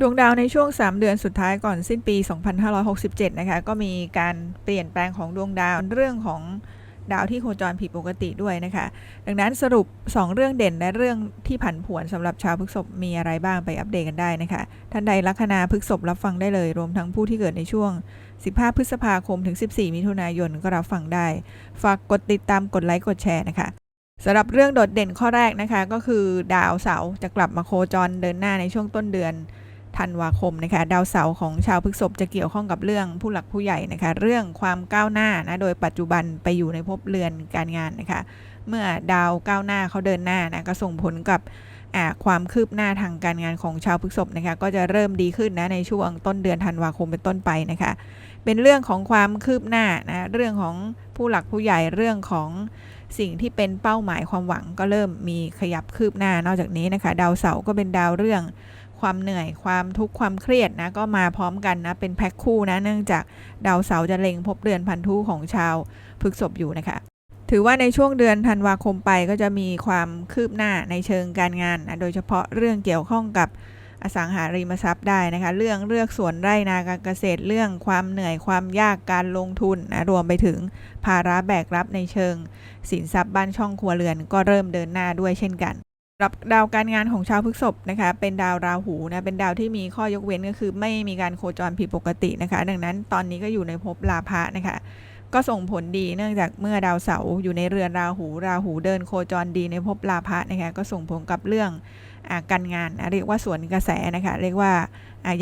ดวงดาวในช่วง 3 เดือนสุดท้ายก่อนสิ้นปี 2567 นะคะ ก็มีการเปลี่ยนแปลงของดวงดาวเรื่องของดาวที่โคจรผิดปกติด้วยนะคะ ดังนั้นสรุป 2 เรื่องเด่นและเรื่องที่ผันผวนสำหรับชาวพฤษภมีอะไรบ้างไปอัปเดตกันได้นะคะ ท่านใดลัคนาพฤษภรับฟังได้เลย รวมทั้งผู้ที่เกิดในช่วง 15 พฤษภาคมถึง 14 มิถุนายนก็รับฟังได้ ฝากกดติดตามกดไลค์กดแชร์นะคะสำหรับเรื่องโดดเด่นข้อแรกนะคะ ก็คือดาวเสาร์จะกลับมาโคจรเดินหน้าในช่วงต้นเดือน ธันวาคมนะคะดาวเสาร์ของชาวพฤษภจะเกี่ยวข้องกับเรื่องผู้หลักผู้ใหญ่นะคะเรื่องความก้าวหน้านะโดยปัจจุบันไปอยู่ในภพเรือนการงานนะคะเมื่อดาวก้าวหน้าเขาเดินหน้านะก็ส่งผลกับความคืบหน้าทางการงานของชาวพฤษภนะคะก็จะเริ่มดีขึ้นนะในช่วงต้นเดือนธันวาคมเป็นต้นไปนะคะเป็นเรื่องของความคืบหน้านะเรื่องของผู้หลักผู้ใหญ่เรื่องของสิ่งที่เป็นเป้าหมายความหวังก็เริ่มมีขยับคืบหน้า นอกจากนี้นะคะ ดาวเสาร์ก็เป็นดาวเรื่อง ความเหนื่อยความทุกข์ความเครียดนะก็มาพร้อมกันนะเป็นแพ็คคู่นะเนื่องจากดาวเสาร์จะเล็งพบเดือนพันธุของชาวพฤษภอยู่นะคะถือว่าในช่วงเดือนธันวาคมไปก็จะมีความคืบหน้าในเชิงการงานนะโดยเฉพาะเรื่องเกี่ยวข้องกับอสังหาริมทรัพย์ได้นะคะ เรื่องเลือกสวนไร่นาการเกษตรเรื่องความเหนื่อยความยากการลงทุนนะรวมไปถึงภาระแบกรับในเชิง สินทรัพย์บ้านช่องครัวเรือนก็เริ่มเดินหน้าด้วยเช่นกัน รับดาวการงานของชาวพฤษภนะคะเป็นดาวราหูนะเป็นดาวที่มีข้อยกเว้นก็คือ ไม่มีการโคจรผิดปกตินะคะ ดังนั้นตอนนี้ก็อยู่ในภพลาภะนะคะ ก็ส่งผลดีเนื่องจากเมื่อดาวเสาร์อยู่ในเรือนราหู ราหูเดินโคจรดีในภพลาภะนะคะก็ส่งผลกับเรื่องอการงานนะเรียกว่าสวนกระแสนะคะเรียกว่า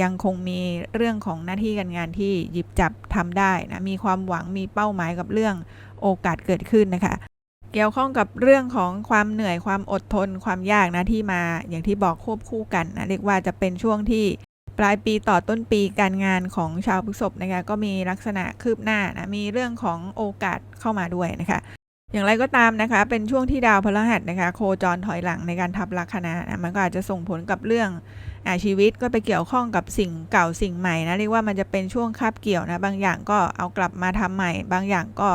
ยังคงมีเรื่องของหน้าที่การงานที่หยิบจับทำได้นะมีความหวังมีเป้าหมายกับเรื่องโอกาสเกิดขึ้นนะคะ เกี่ยวข้องกับเรื่องของความเหนื่อยความอดทนความยากนะที่มา อย่างที่บอกควบคู่กันนะเรียกว่าจะเป็นช่วงที่ปลายปีต่อต้นปีการงานของชาวพฤษภนะคะก็มีลักษณะคืบหน้านะมีเรื่องของโอกาสเข้ามาด้วยนะคะ อย่างไรก็ตามนะคะ เป็นช่วงที่ดาวพฤหัสนะคะ โคจรถอยหลังในการทับลัคนานะมันก็อาจจะส่งผลกับเรื่องอาชีวิตก็ไปเกี่ยวข้องกับสิ่งเก่าสิ่งใหม่นะเรียกว่ามันจะเป็นช่วงคาบเกี่ยวนะบางอย่างก็เอากลับมาทำใหม่ บางอย่างก็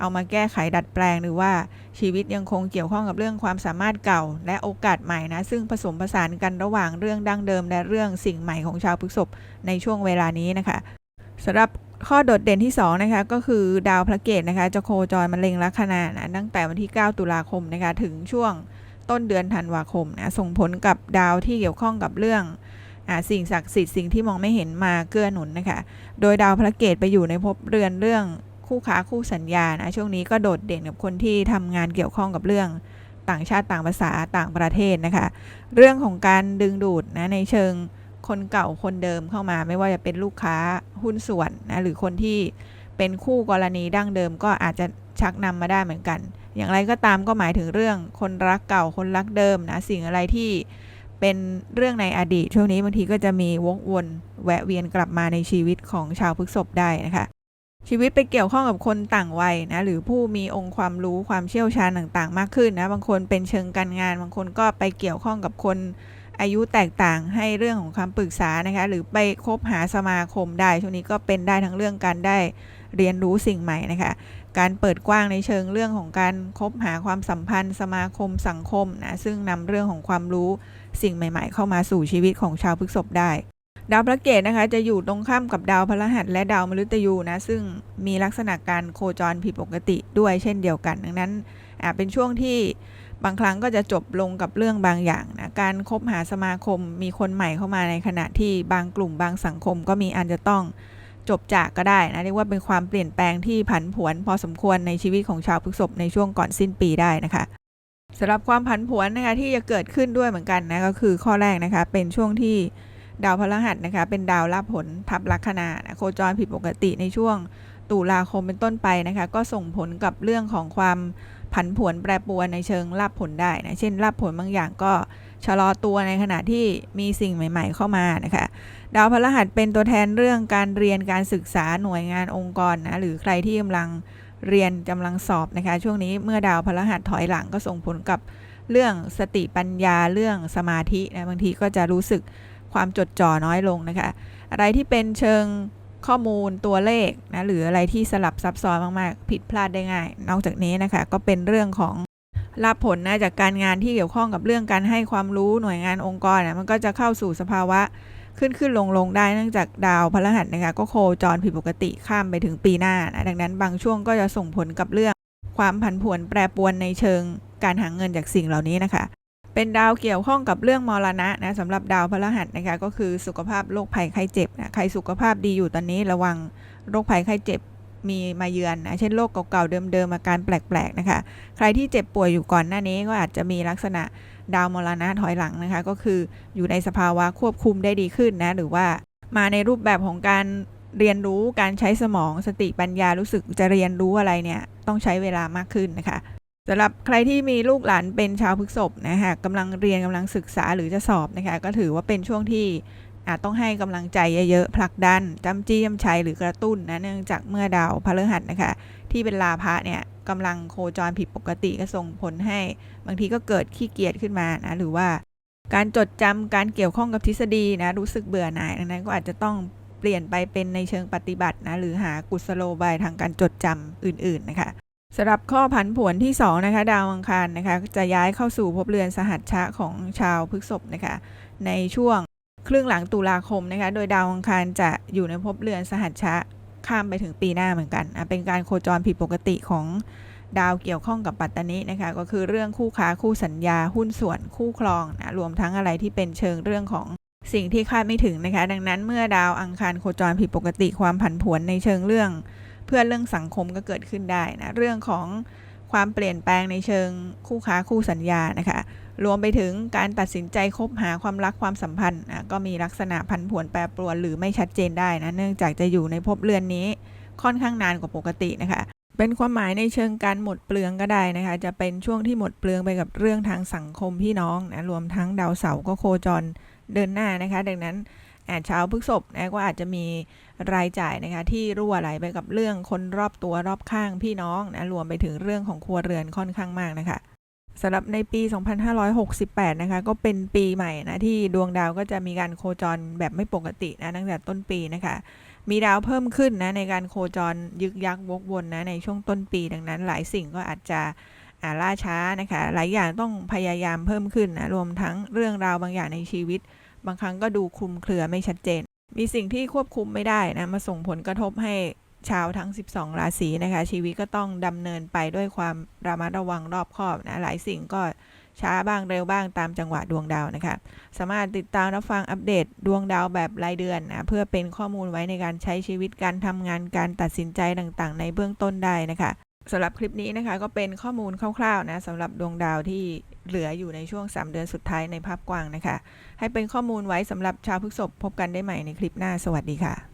เอามาแก้ไขดัดแปลงหรือว่าชีวิตยังคงเกี่ยวข้องกับเรื่องความสามารถเก่า และโอกาสใหม่นะ ซึ่งผสมผสานกันระหว่างเรื่องดั้งเดิม และเรื่องสิ่งใหม่ของชาวพฤษภในช่วงเวลานี้นะคะสำหรับข้อโดดเด่นที่2นะคะก็คือดาวพระเกตนะคะจะโคจรมาเล็งลัคนานะตั้งแต่วันที่ 9 ตุลาคมนะคะถึงช่วงต้นเดือนธันวาคมนะส่งผลกับดาวที่เกี่ยวข้องกับเรื่องอสิ่งศักดิ์สิทธิ์สิ่งที่มองไม่เห็นมาเกื้อหนุนนะคะ โดยดาวพระเกตไปอยู่ในภพเรือนเรื่อง คู่ค้าคู่สัญญานะช่วงนี้ก็โดดเด่นกับคนที่ทำงานเกี่ยวข้องกับเรื่องต่างชาติต่างภาษาต่างประเทศนะคะ เรื่องของการดึงดูดนะในเชิงคนเก่าคนเดิมเข้ามา ไม่ว่าจะเป็นลูกค้าหุ้นส่วนนะหรือคนที่เป็นคู่กรณีดั้งเดิมก็อาจจะชักนำมาได้เหมือนกัน อย่างไรก็ตามก็หมายถึงเรื่องคนรักเก่าคนรักเดิมนะสิ่งอะไรที่เป็นเรื่องในอดีต ช่วงนี้บางทีก็จะมีวกวนแวะเวียนกลับมาในชีวิตของชาวพฤษภได้นะคะ ชีวิตไปเกี่ยวข้องกับคนต่างวัยนะหรือผู้มีองค์ความรู้ความเชี่ยวชาญต่างๆ มากขึ้นนะบางคนเป็นเชิงการงาน บางคนก็ไปเกี่ยวข้องกับคนอายุแตกต่างให้เรื่องของคำปรึกษานะคะหรือไปคบหาสมาคมได้ช่วงนี้ก็เป็นได้ทั้งเรื่องการได้เรียนรู้สิ่งใหม่นะคะการเปิดกว้างในเชิงเรื่องของการคบหาความสัมพันธ์ สมาคมสังคมนะซึ่งนำเรื่องของความรู้สิ่งใหม่ ๆ เข้ามาสู่ชีวิตของชาวพฤษภได้ ดาวพระเกตนะคะจะอยู่ตรงข้ามกับดาวพฤหัส และดาวมฤตยูนะซึ่งมีลักษณะการโคจรผิดปกติด้วยเช่นเดียวกัน ดังนั้นอาจเป็นช่วงที่บางครั้งก็จะจบลงกับเรื่องบางอย่างนะการคบหาสมาคมมีคนใหม่เข้ามาในขณะที่บางกลุ่มบางสังคมก็มีอันจะต้องจบจากก็ได้นะเรียกว่าเป็นความเปลี่ยนแปลงที่ผันผวนพอสมควรในชีวิตของชาวพฤษภในช่วงก่อนสิ้นปีได้นะคะสำหรับความผันผวนนะคะที่จะเกิดขึ้นด้วยเหมือนกันนะก็คือข้อแรกนะคะเป็นช่วงที่ ดาวพฤหัสนะคะ เป็นดาวรับผลทับลัคนานะโคจรผิดปกติในช่วงตุลาคมเป็นต้นไปนะคะ ก็ส่งผลกับเรื่องของความผันผวนแปรปรวนในเชิงรับผลได้นะ เช่นรับผลบางอย่างก็ชะลอตัวในขณะที่มีสิ่งใหม่ ๆ เข้ามานะคะ ดาวพฤหัสเป็นตัวแทนเรื่องการเรียนการศึกษาหน่วยงานองค์กรนะหรือใครที่กำลังเรียนกำลังสอบนะคะ ช่วงนี้เมื่อดาวพฤหัสถอยหลังก็ส่งผลกับเรื่องสติปัญญาเรื่องสมาธินะบางทีก็จะรู้สึก ความจดจ่อน้อยลงนะคะ อะไรที่เป็นเชิงข้อมูลตัวเลขนะหรืออะไรที่สลับซับซ้อนมากๆ ผิดพลาดได้ง่าย นอกจากนี้นะคะ ก็เป็นเรื่องของรับผลนะจากการงานที่เกี่ยวข้องกับเรื่องการให้ความรู้หน่วยงานองค์กรนะมันก็จะเข้าสู่สภาวะขึ้นขึ้นลงลงได้เนื่องจากดาวพฤหัสนะคะก็โคจรผิดปกติข้ามไปถึงปีหน้านะดังนั้นบางช่วงก็จะส่งผลกับเรื่อง ความผันผวนแปรปรวนในเชิงการหาเงินจากสิ่งเหล่านี้นะคะ เป็นดาวเกี่ยวข้องกับเรื่องมรณะนะสำหรับดาวพฤหัสนะคะก็คือสุขภาพโรคภัยไข้เจ็บนะใครสุขภาพดีอยู่ตอนนี้ระวังโรคภัยไข้เจ็บมีมาเยือนนะเช่นโรคเก่าๆเดิมๆอาการแปลกๆนะคะ ใครที่เจ็บป่วยอยู่ก่อนหน้านี้ก็อาจจะมีลักษณะดาวมรณะถอยหลังนะคะ ก็คืออยู่ในสภาวะควบคุมได้ดีขึ้นนะหรือว่ามาในรูปแบบของการเรียนรู้การใช้สมองสติปัญญารู้สึกจะเรียนรู้อะไรเนี่ยต้องใช้เวลามากขึ้นนะคะ สำหรับใครที่มีลูกหลานเป็นชาวพฤษภนะฮะกำลังเรียนกำลังศึกษาหรือจะสอบนะคะก็ถือว่าเป็นช่วงที่อาจต้องให้กำลังใจเยอะๆผลักดันจำจี้จำชัยหรือกระตุ้นนะเนื่องจากเมื่อดาวพฤหัสนะคะที่เป็นลาภะเนี่ยกำลังโคจรผิดปกติก็ส่งผลให้ บางทีก็เกิดขี้เกียจขึ้นมานะหรือว่า การจดจำการเกี่ยวข้องกับทฤษฎีนะรู้สึกเบื่อหน่ายดังนั้นก็อาจจะต้องเปลี่ยนไปเป็นในเชิงปฏิบัตินะหรือหากุศโลบายทางการจดจำอื่นๆนะคะ สำหรับข้อผันผวนที่2นะคะดาวอังคารนะคะจะย้ายเข้าสู่ภพเรือนสหัชชะของชาวพฤกษภนะคะในช่วงครึ่งหลังตุลาคมนะคะโดยดาวอังคารจะอยู่ในภพเรือนสหัชชะข้ามไปถึงปีหน้าเหมือนกันเป็นการโคจรผิดปกติของดาวเกี่ยวข้องกับปัตตานินะคะก็คือเรื่องคู่ค้าคู่สัญญาหุ้นส่วนคู่ครองนะรวมทั้งอะไรที่เป็นเชิงเรื่องของสิ่งที่คาดไม่ถึงนะคะดังนั้นเมื่อดาวอังคารโคจรผิดปกติความผันผวนในเชิงเรื่อง พื่อเรื่องสังคมก็เกิดขึ้นได้นะ เรื่องของความเปลี่ยนแปลงในเชิงคู่ค้าคู่สัญญานะคะ รวมไปถึงการตัดสินใจคบหาความรักความสัมพันธ์นะก็มีลักษณะพันผวนแปรปรวนหรือไม่ชัดเจนได้นะ เนื่องจากจะอยู่ในภพเรือนนี้ค่อนข้างนานกว่าปกตินะคะ เป็นความหมายในเชิงการหมดเปลืองก็ได้นะคะ จะเป็นช่วงที่หมดเปลืองไปกับเรื่องทางสังคมพี่น้องนะ รวมทั้งดาวเสาร์ก็โคจรเดินหน้านะคะ ดังนั้น ชาวพฤกษภนะก็อาจจะมีรายจ่ายนะคะที่รั่วไหลไปกับเรื่องคนรอบตัวรอบข้างพี่น้องนะรวมไปถึงเรื่องของครัวเรือนค่อนข้างมากนะคะสำหรับในปี 2568 นะคะ ก็เป็นปีใหม่นะที่ดวงดาวก็จะมีการโคจรแบบไม่ปกตินะตั้งแต่ต้นปีนะคะ มีดาวเพิ่มขึ้นนะในการโคจรยึกยักวกวนนะในช่วงต้นปีดังนั้น หลายสิ่งก็อาจจะอาล่าช้านะคะ หลายอย่างต้องพยายามเพิ่มขึ้นนะรวมทั้งเรื่องราวบางอย่างในชีวิต บางครั้งก็ดูคลุมเครือไม่ชัดเจน มีสิ่งที่ควบคุมไม่ได้นะมาส่งผลกระทบให้ชาวทั้ง 12 ราศีนะคะ ชีวิตก็ต้องดำเนินไปด้วยความระมัดระวังรอบคอบนะหลายสิ่งก็ช้าบ้างเร็วบ้างตามจังหวะดวงดาวนะคะ สามารถติดตามรับฟังอัปเดตดวงดาวแบบรายเดือนนะเพื่อเป็นข้อมูลไว้ในการใช้ชีวิตการทำงานการตัดสินใจต่างๆ ในเบื้องต้นได้นะคะสำหรับคลิปนี้นะคะก็เป็นข้อมูลคร่าวๆนะสำหรับดวงดาวที่ เหลืออยู่ในช่วง 3 เดือนสุดท้ายในภาพกว้างนะคะ ให้เป็นข้อมูลไว้สำหรับชาวพฤษภพบกันได้ใหม่ในคลิปหน้าสวัสดีค่ะ